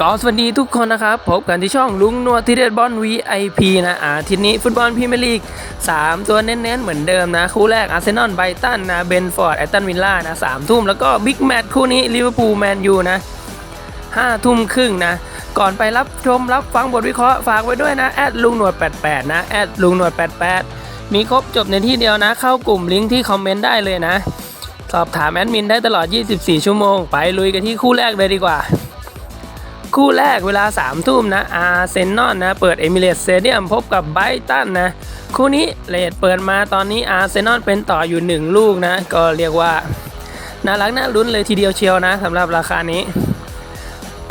ก็สวัสดีทุกคนนะครับ พบกันที่ช่องลุงนัวทีเด็ดบอล VIP นะอาทิตย์นี้ฟุตบอลพรีเมียร์ลีก 3 ตัวเน้นๆ เหมือนเดิมนะ คู่แรกอาร์เซนอลไบรตันนะเบนฟอร์ดแอตตันวิลล่านะสามทุ่มแล้วก็บิ๊กแมตช์คู่นี้ลิเวอร์พูลแมนยูนะห้าทุ่มครึ่งนะ ก่อนไปรับชมรับฟังบทวิเคราะห์ฝากไว้ด้วยนะแอดลุงหนวด 88 นะแอดลุงหนวด 88 มีครบจบในที่เดียวนะ เข้ากลุ่มลิงก์ที่คอมเมนต์ได้เลยนะ สอบถามแอดมินได้ตลอด 24 ชั่วโมง ไปลุยกันที่คู่แรกเลยดีกว่า คู่แรกเวลา3ามทุ่มนะอาร์เซนอลนะ เปิดเอมิเรตสเตเดียมพบกับไบรตันนะ คู่นี้เลดเปิดมาตอนนี้อาร์เซนอลเป็นต่ออยู่ 1 ลูกนะ ก็เรียกว่า น่ารักน่าลุ้นเลยทีเดียวเชียวนะสำหรับราคานี้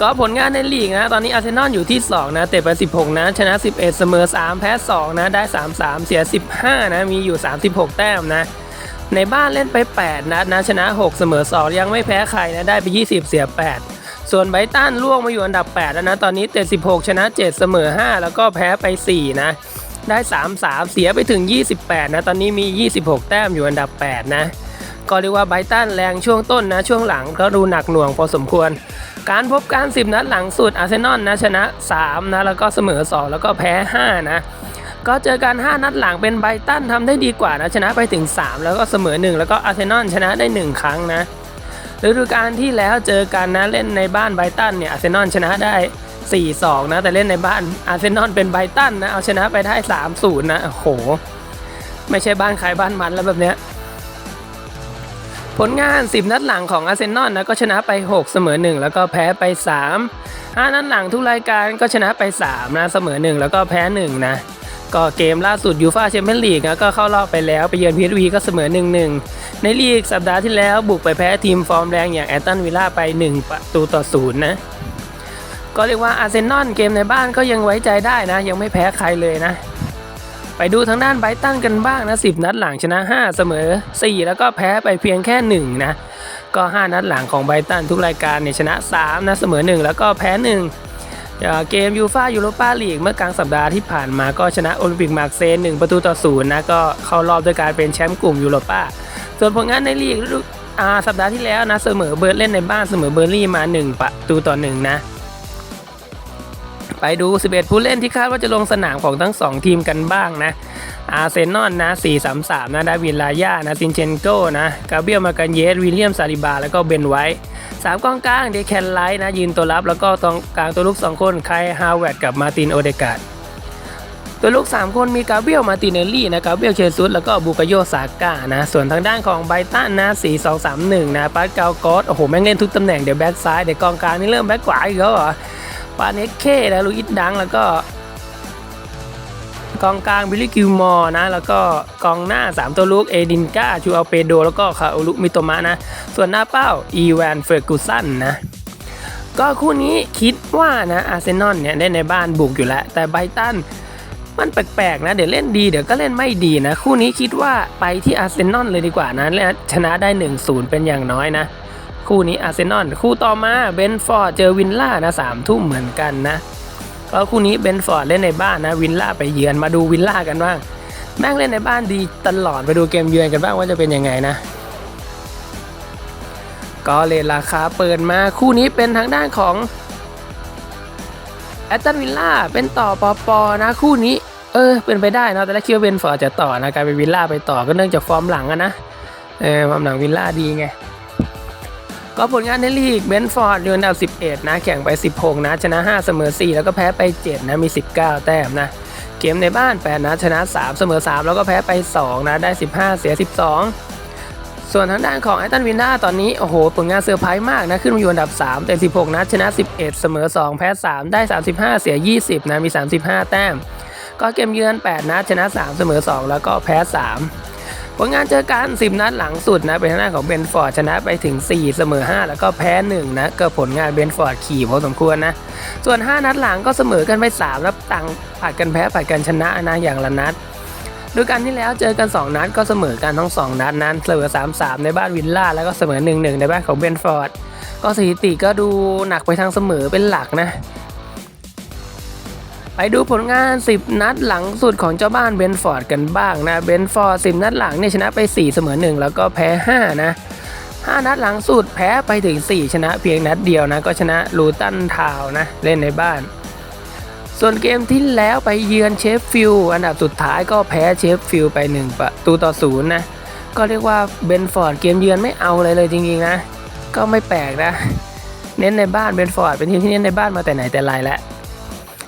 ก็ผลงานในลีกนะ ตอนนี้อาร์เซนอลอยู่ที่ 2 นะเตะไป 16 นะ ชนะ 11 เสมอ 3 แพ้ 2 นะ ได้ 3-3 เสีย 15 นะ มีอยู่ 36 แต้มนะในบ้านเล่นไป 8 นัดนะชนะ 6 เสมอ 2 ยังไม่แพ้ใครนะได้ไป 20 เสีย 8 ส่วนไบตันล่วงมาอยู่อันดับ 8 แล้วนะ ตอนนี้เตะ16ชนะ 7 เสมอ 5 แล้วก็แพ้ไป 4 นะ ได้ 3-3 เสียไปถึง 28 นะ ตอนนี้มี 26 แต้มอยู่อันดับ 8 นะก็เรียกว่าไบตันแรงช่วงต้นนะ ช่วงหลังก็ดูหนักหน่วงพอสมควร การพบการ 10 นัดหลังสุดอาร์เซนอลนะชนะ 3 นะ แล้วก็เสมอ 2 แล้วก็แพ้ 5 นะ ก็เจอกัน 5 นัดหลังเป็นไบตันทำได้ดีกว่านะชนะไปถึง 3 แล้วก็เสมอ 1 แล้วก็อาร์เซนอลชนะได้ 1 ครั้งนะ ฤดูกาลที่แล้วเจอกันนะเล่นในบ้านไบตันเนี่ยอาร์เซนอลชนะได้ 4-2 นะ แต่เล่นในบ้านอาร์เซนอลเป็นไบตันนะ เอาชนะไปได้ 3-0 นะโอ้โห ไม่ใช่บ้านใครบ้านมันแล้วแบบเนี้ยผลงาน 10 นัดหลังของอาร์เซนอลนะก็ชนะไป 6 เสมอ 1 แล้วก็แพ้ไป 3 5 นัดหลังทุกรายการก็ชนะไป 3 นะเสมอ 1 แล้วก็แพ้ 1 นะ ก็เกมล่าสุดยูฟาแชมเปี้ยนลีกนะก็เข้ารอบไปแล้วไปเยือนพีทวีก็เสมอ 1-1 ในลีกสัปดาห์ที่แล้วบุกไปแพ้ทีมฟอร์มแรงอย่างแอตตันวิลล่าไป 1 ประตูต่อ0นย์นะก็เรียกว่าอาร์เซนอลเกมในบ้านก็ยังไว้ใจได้นะ ยังไม่แพ้ใครเลยนะ ไปดูทางด้านไบตันกันบ้างนะ 10 นัดหลังชนะ 5 เสมอ 4 แล้วก็แพ้ไปเพียงแค่ 1 นะ ก็ 5 นัดหลังของไบตันทุกรายการเนี่ยชนะ 3 นะเสมอ 1 แล้วก็แพ้ 1 เกมยูฟายูโรปาลีกเมื่อกลางสัปดาห์ที่ผ่านมาก็ชนะโอลิมปิกมาร์เซย์1ประตูต่อ0นย์นะก็เข้ารอบด้วยการเป็นแชมป์กลุ่มยูโรปาส่วนผลงานในลีกฤดูอ่าสัปดาห์ที่แล้วนะเสมอเบิร์เล่นในบ้านเสมอเบอร์ลี่มา 1 ประตูต่อ1นะไปดู 11 ผู้เล่นที่คาดว่าจะลงสนามของทั้ง 2 ทีมกันบ้างนะอาร์เซนอลนะ 4-3-3 นะ ดาวินลาย่านะ ซินเชนโกนะ กาเบียลมากันเยส วิลเลียมซาลิบา แล้วก็เบนไวท์ สามกองกลางเดคแคนไลท์นะยืนตัวรับ แล้วก็ตรงกลางตัวลุก 2 คนไคลฮาวเวิร์ดกับมาตินโอเดกาดตัวลุก 3 คนมีกาเบียลมาตินเนลลี่นะกาเบียลเชซุสแล้วก็บูกาโยซาก้านะส่วนทางด้านของไบตันนะ4-2-3-1นะปาสกาลกอสโอ้โหแม่งเล่นทุกตำแหน่งเดี๋ยวแบ็กซ้ายเดี๋ยวกองกลางนี่เริ่มแบ็กขวาอีกแล้วเหรอปาเนคเคนะลูอิสดังแล้วก็ กองกลางบิลลี่กิลมอร์นะ แล้วก็กองหน้า 3 ตัวลุกเอดินกาชูอัลเปโด แล้วก็คาโอลุมิโตมะนะ ส่วนหน้าเป้าอีแวนเฟอร์กูสันนะก็คู่นี้คิดว่านะอาร์เซนอลเนี่ยได้ในบ้านบุกอยู่แล้ว แต่ไบตันมันแปลกๆนะเดี๋ยวเล่นดีเดี๋ยวก็เล่นไม่ดีนะ คู่นี้คิดว่าไปที่อาร์เซนอลเลยดีกว่านะและชนะได้ 1-0 เป็นอย่างน้อยนะ คู่นี้อาร์เซนอลคู่ต่อมาเบนฟอร์ดเจอวินล่านะสามทุ่มเหมือนกันนะ ก็คู่นี้เบนฟอร์ดเล่นในบ้านนะวินล่าไปเยือนมาดูวินล่ากันบ้างแม่งเล่นในบ้านดีตลอดไปดูเกมเยือนกันบ้างว่าจะเป็นยังไงนะก็เลทราคาเปิดมาคู่นี้เป็นทางด้านของแอตตันวิลล่าเป็นต่อปอปอนะคู่นี้ เออ เป็นไปได้นะแต่แรกคิดว่าเบนฟอร์ดจะต่อนะกลายเป็นวิลล่าไปต่อก็เนื่องจากฟอร์มหลังอะนะเออฟอร์มหลังวิลล่าดีไง ก็ผลงานในลีกเบนฟอร์ดอยู่อันดับ 11 นะ แข่งไป 16 นะ ชนะ 5 เสมอ 4 แล้วก็แพ้ไป 7 นะ มี 19 แต้มนะ เกมในบ้าน 8 นะ ชนะ 3 เสมอ 3 แล้วก็แพ้ไป 2 นะ ได้ 15 เสีย 12 ส่วนทางด้านของไอตันวินด้าตอนนี้ โอ้โห ผลงานเซอร์ไพรส์มากนะ ขึ้นมาอยู่อันดับ3แต่16 นะ ชนะ 11 เสมอ 2 แพ้ 3 ได้ 35 เสีย 20 นะ มี 35 แต้ม ก็เกมเยือน 8 นะ ชนะ 3 เสมอ 2 แล้วก็แพ้ 3 ผลงานเจอกัน 10 นัดหลังสุดนะ เป็นทางด้านของเบนฟอร์ดชนะไปถึง 4 เสมอ 5 แล้วก็แพ้ 1 นะ ก็ผลงานเบนฟอร์ดขี่พอสมควรนะ ส่วน 5 นัดหลังก็เสมอกันไป3แล้วต่างผัดกันแพ้ผัดกันชนะนะอย่างละนัดดูกันที่แล้วเจอกัน 2 นัดก็เสมอกันทั้ง 2 นัดนั้นเสมอ 3-3 ในบ้านวิลล่าแล้วก็เสมอ 1-1 ในบ้านของเบนฟอร์ดก็สถิติก็ดูหนักไปทางเสมอเป็นหลักนะ ไปดูผลงาน 10 นัดหลังสุดของเจ้าบ้านเบนฟอร์ดกันบ้างนะเบนฟอร์ด10 นัดหลังเนี่ยชนะไป 4 เสมอ 1 แล้วก็แพ้ 5 นะ 5 นัดหลังสุดแพ้ไปถึง 4 ชนะเพียงนัดเดียวนะ ก็ชนะลูตันทาวน์นะ เล่นในบ้าน ส่วนเกมที่แล้วไปเยือนเชฟฟิลด์อันดับสุดท้ายก็แพ้เชฟฟิลด์ไป 1 ประตูต่อศูนย์นะ ก็เรียกว่าเบนฟอร์ดเกมเยือนไม่เอาเลยเลยจริงๆนะ ก็ไม่แปลกนะ เน้นในบ้านเบนฟอร์ดเป็นทีมที่เน้นในบ้านมาแต่ไหนแต่ไรแล้ว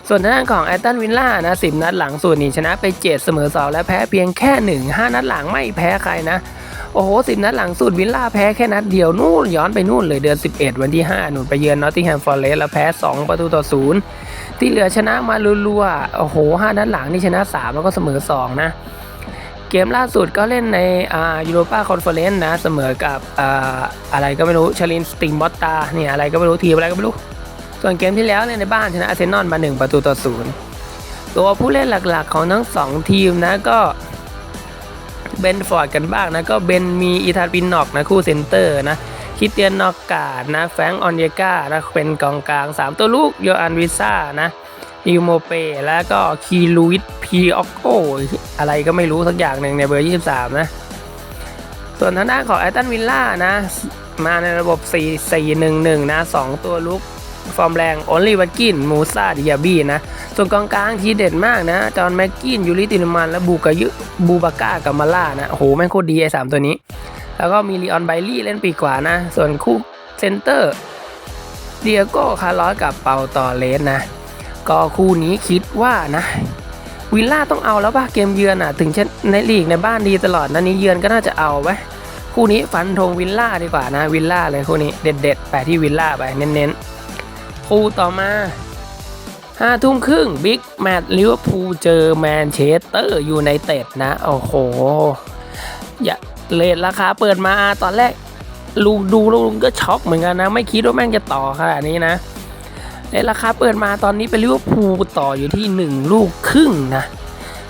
ส่วนทางด้านของแอตตันวิลล่านะสินัดหลังสุดนี่ชนะไป7เสมอ2และแพ้เพียงแค่ 1 5 นัดหลังไม่แพ้ใครนะโอ้โหสิบนัดหลังสุดวิลล่าแพ้แค่นัดเดียวนู่นย้อนไปนู่นเลยเดือน 11 วันที่ 5 หนุนไปเยือนนอตติงแฮมฟอร์เรสแล้วแพ้ 2 ประตูต่อศูนย์ที่เหลือชนะมารัวๆโอ้โห 5 นัดหลังนี่ชนะ 3 แล้วก็เสมอ 2 นะ เกมล่าสุดก็เล่นในอ่ายูโรปาคอนเฟอเรนซ์นะ เสมอกับอ่าอะไรก็ไม่รู้ชลินสติงบอตตาเนี่ยอะไรก็ไม่รู้ทีมอะไรก็ไม่รู้ ส่วนเกมที่แล้วเล่นในบ้านชนะอาร์เซนอลมา 1 ประตูต่อศูนย์ตัวผู้เล่นหลักๆ ของทั้ง 2 ทีมนะก็เบนฟอร์ดกันบ้างนะก็เบนมีอีธานปินนอกนะคู่เซนเตอร์นะคิเตียนนอกกาดนะแฟงออนเยกานะเป็นกองกลาง 3 ตัวลูกโยอันวิซ่านะอิโมเปแล้วก็คีลูอิสพีออกโกอะไรก็ไม่รู้สักอย่างหนึ่งในเบอร์ 23 นะ ส่วนทางด้านของแอตตันวิลล่านะ มาในระบบ 4 4 1 1 นะ 2 ตัวลุก ฟอร์มแรงโอลิวัตกินมูซาดิยาบีนะ ส่วนกองกลางทีเด็ดมากนะ จอห์นแม็กกินยูริตินมันและบูกายุบูบาก้ากับมาล่านะโหแม่งโคตรดีไอ้สามตัวนี้ แล้วก็มีลีออนไบลี่เล่นปีกขวานะ ส่วนคู่เซนเตอร์เดียโก้คาร์ลอสกับเปาตอเลสนะ ก็คู่นี้คิดว่านะวิลล่าต้องเอาแล้วป่ะเกมเยือนอะ ถึงจะในลีกในบ้านดีตลอดนะนี้เยือนก็น่าจะเอาไว้คู่นี้ฟันธงวิลล่าดีกว่านะวิลล่าเลยคู่นี้เด็ดๆไปที่วิลล่าไปเน้นๆ คู่ต่อมาห้าทุ่มครึ่งบิ๊กแมตช์ลิเวอร์พูลเจอแมนเชสเตอร์ยูไนเต็ดนะ โอ้โห อย่าเลทราคาเปิดมาตอนแรกลุงดูลุงก็ช็อกเหมือนกันนะ ไม่คิดว่าแม่งจะต่อขนาดนี้นะเลทราคาเปิดมาตอนนี้เป็นลิเวอร์พูลต่ออยู่ที่ 1 ลูกครึ่งนะ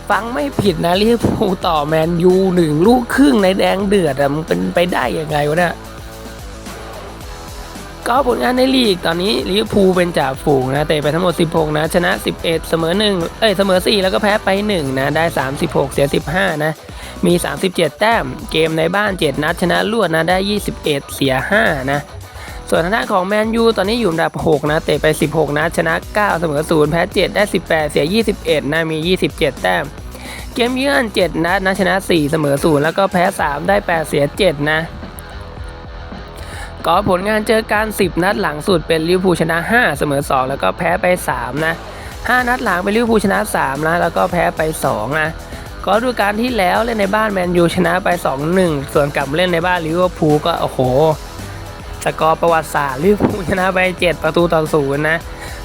ฟังไม่ผิดนะลิเวอร์พูลต่อแมนยูหนึ่งลูกครึ่งในแดงเดือดอะมันเป็นไปได้ยังไงวะเนี่ย ก็ผลงานในลีกตอนนี้ลิเวอร์พูลเป็นจ่าฝูงนะเตะไปทั้งหมด 16 นะ ชนะ 11 เสมอ 1 เอ้ยเสมอ 4 แล้วก็แพ้ไป 1 นะ ได้ 36 เสีย 15 นะ มี 37 แต้ม เกมในบ้าน 7 นัดชนะรวดนะ ได้ 21 เสีย 5 นะ ส่วนทางด้านของแมนยูตอนนี้อยู่อันดับ 6 นะ เตะไป 16นัดชนะ 9 เสมอ 0 แพ้ 7 ได้ 18 เสีย 21 นะ มี 27 แต้ม เกมเยือน 7 นัดนะชนะ 4 เสมอ 0 แล้วก็แพ้ 3 ได้ 8 เสีย 7 นะ ก็ผลงานเจอการ 10 นัดหลังสุดเป็นลิเวอร์พูลชนะ 5 เสมอ 2 แล้วก็แพ้ไป 3 นะ 5 นัดหลังเป็นลิเวอร์พูลชนะ 3 นะ แล้วก็แพ้ไป 2 นะก็ดูการที่แล้วเล่นในบ้านแมนยูชนะไป 2-1 ส่วนกลับเล่นในบ้านลิเวอร์พูลก็โอ้โหสกอร์ประวัติศาสตร์ลิเวอร์พูลชนะไป 7 ประตูต่อศูนย์นะ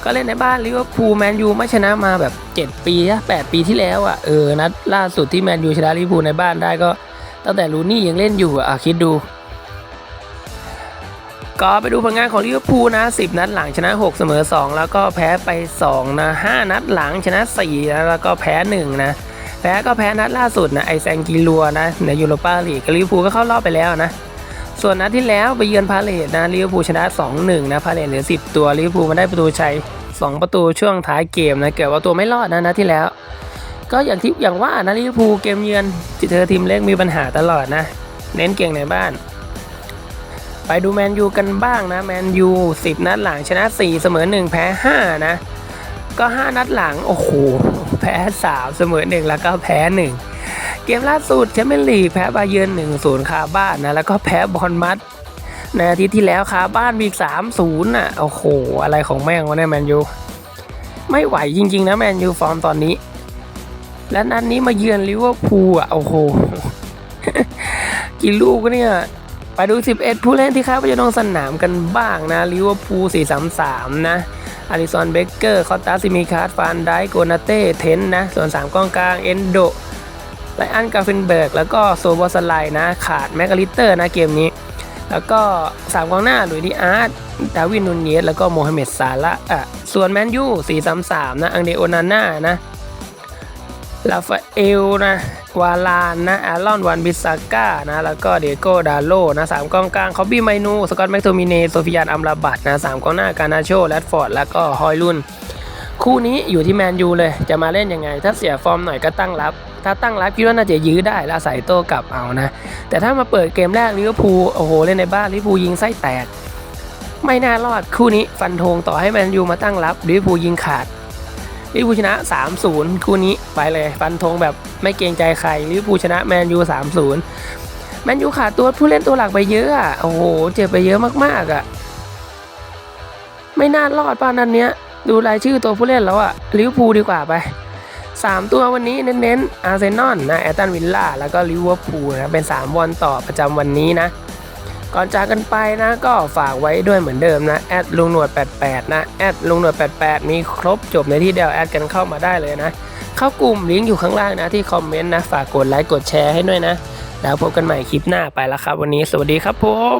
ก็เล่นในบ้านลิเวอร์พูลแมนยูไม่ชนะมาแบบ 7 ปีอะ8ปีที่แล้วอะเออนัดล่าสุดที่แมนยูชนะลิเวอร์พูลในบ้านได้ก็ ตั้งแต่ลูนี่ยังเล่นอยู่อะอะคิดดู ก็ไปดูผลงานของลิเวอร์พูลนะ10 นัดหลังชนะ 6 เสมอ 2 แล้วก็แพ้ไป2นะ5นัดหลังชนะ4นะแล้วก็แพ้1นะแพ้ก็แพ้นัดล่าสุดนะไอแซงกิลัวนะในยูโรปาลีกลิเวอร์พูลก็เข้ารอบไปแล้วนะส่วนนัดที่แล้วไปเยือนพาเลตนะลิเวอร์พูลชนะ 2-1 นะพาเลตเหลือ 10 ตัวลิเวอร์พูลมาได้ประตูชัย 2 ประตูช่วงท้ายเกมนะเกิดว่าตัวไม่รอดนะนัดที่แล้ว ก็อย่างที่อย่างว่านะลิเวอร์พูลเกมเยือนเจอทีมเล็กมีปัญหาตลอดนะ เน้นเก่งในบ้าน ไปดูแมนยูกันบ้างนะแมนยู10 นัดหลังชนะ 4 เสมอ 1 แพ้ 5 นะ ก็ 5 นัดหลัง โอ้โห แพ้ 3 เสมอ 1 แล้วก็แพ้ 1 เกมล่าสุดแชมเปี้ยนลีกแพ้บาเยิร์น1-0 คาบ้านนะ แล้วก็แพ้บอลมัดในอาทิตย์ที่แล้วคาบ้านมีอีก3-0น่ะ โอ้โห อะไรของแม่งวะเนี่ยแมนยูไม่ไหวจริง ๆ นะแมนยูฟอร์มตอนนี้ และนัดนนี้มาเยือนลิเวอร์พูลอะ โอ้โห กี่ลูกเนี่ย ไปดู 11 ผู้เล่นที่เข้าไปจะลงสนามกันบ้างนะลิเวอร์พูล433 นะอาริซอนเบเกอร์คอตตาซิมิคาร์ดฟานไดโกนาเต้เทนนะ ส่วน 3กองกลางเอนโดไลอันกาฟินเบิร์ก แล้วก็โซบอสไลนะ ขาดแมกกาลิเตอร์นะเกมนี้ แล้วก็ 3กองหน้าหลุยดีอาร์ตดาวินนูนเยสแล้วก็โมฮัมเหม็ดซาละอะส่วนแมนยู433 นะ อังเดโอนาน่านะลาฟาเอลนะ วาลานนะแอลลอนวันบิสาก้านะ แล้วก็เดโกดาโลนะสามกองกลางคอบบี้ไมนูสกอตแมคโทมิเนโซฟิยานอัมราบัตนะสามกองหน้าการนาโชแรดฟอร์ดแล้วก็ฮอยลุนคู่นี้อยู่ที่แมนยูเลย จะมาเล่นยังไง ถ้าเสียฟอร์มหน่อยก็ตั้งรับ ถ้าตั้งรับคิดว่าน่าจะยื้อได้แล้วใส่โต้กลับเอานะ แต่ถ้ามาเปิดเกมแรกลิเวอร์พูลโอ้โหเล่นในบ้านลิเวอร์พูลยิงไส้แตก ไม่น่ารอดคู่นี้ฟันธงต่อให้แมนยูมาตั้งรับลิเวอร์พูลยิงขาด ลิเวอร์พูลชนะ 3-0 คู่นี้ไปเลยฟันธงแบบไม่เกรงใจใครลิเวอร์พูลชนะแมนยู 3-0 แมนยูขาดตัวผู้เล่นตัวหลักไปเยอะอะโอ้โห เจ็บไปเยอะมากๆอะไม่น่ารอดป่ะนั้นเนี้ย ดูรายชื่อตัวผู้เล่นแล้วอะลิเวอร์พูลดีกว่าไป 3 ตัววันนี้เน้นๆอาร์เซนอลนะแอตตันวิลล่าแล้วก็ลิเวอร์พูลนะเป็น3วันต่อประจำวันนี้นะ ก่อนจากกันไปนะก็ฝากไว้ด้วยเหมือนเดิมนะแอดลุงหนวด 88 นะแอดลุงหนวด 88 มีครบจบในที่เดียวแอดกันเข้ามาได้เลยนะ เข้ากลุ่มลิงก์อยู่ข้างล่างนะที่คอมเมนต์นะ ฝากกดไลค์กดแชร์ให้ด้วยนะ แล้วพบกันใหม่คลิปหน้าไปแล้วครับ วันนี้สวัสดีครับผม